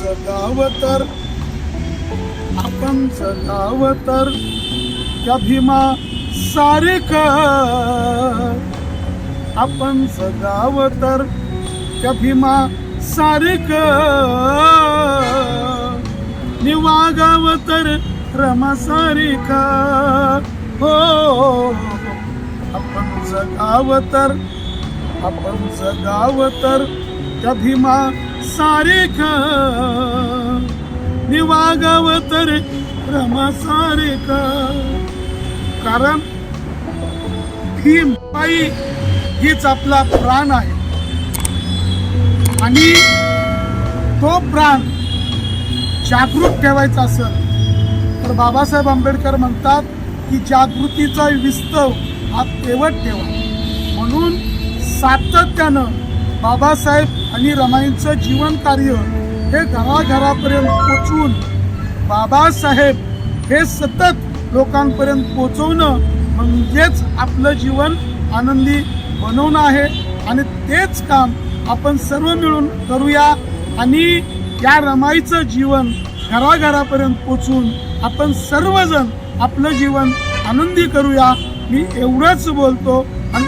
सगावतर आपण सगावतर त्या भीमा सारिक आपण सगावतर त्या भीमा सारिक निवागाव तर रमा सारिका हो आपण जगाव तर आपण जगाव तर त्या भीमा सारिक निवागाव तर रमा सारिका कारण ही बाई हीच आपला प्राण आहे. आणि तो प्राण जागृत ठेवायचा असेल तर बाबासाहेब आंबेडकर म्हणतात की जागृतीचा विस्तव हा तेवट ठेवा. म्हणून सातत्यानं बाबासाहेब आणि रमाईंचं जीवन कार्य हे घराघरापर्यंत पोचवून बाबासाहेब हे सतत लोकांपर्यंत पोचवणं म्हणजेच आपलं जीवन आनंदी बनवणं आहे. आणि तेच काम आपण सर्व मिळून करूया आणि या रमाईचं जीवन घराघरापर्यंत पोचून आपण सर्वजण आपलं जीवन आनंदी करूया. मी एवढंच बोलतो आणि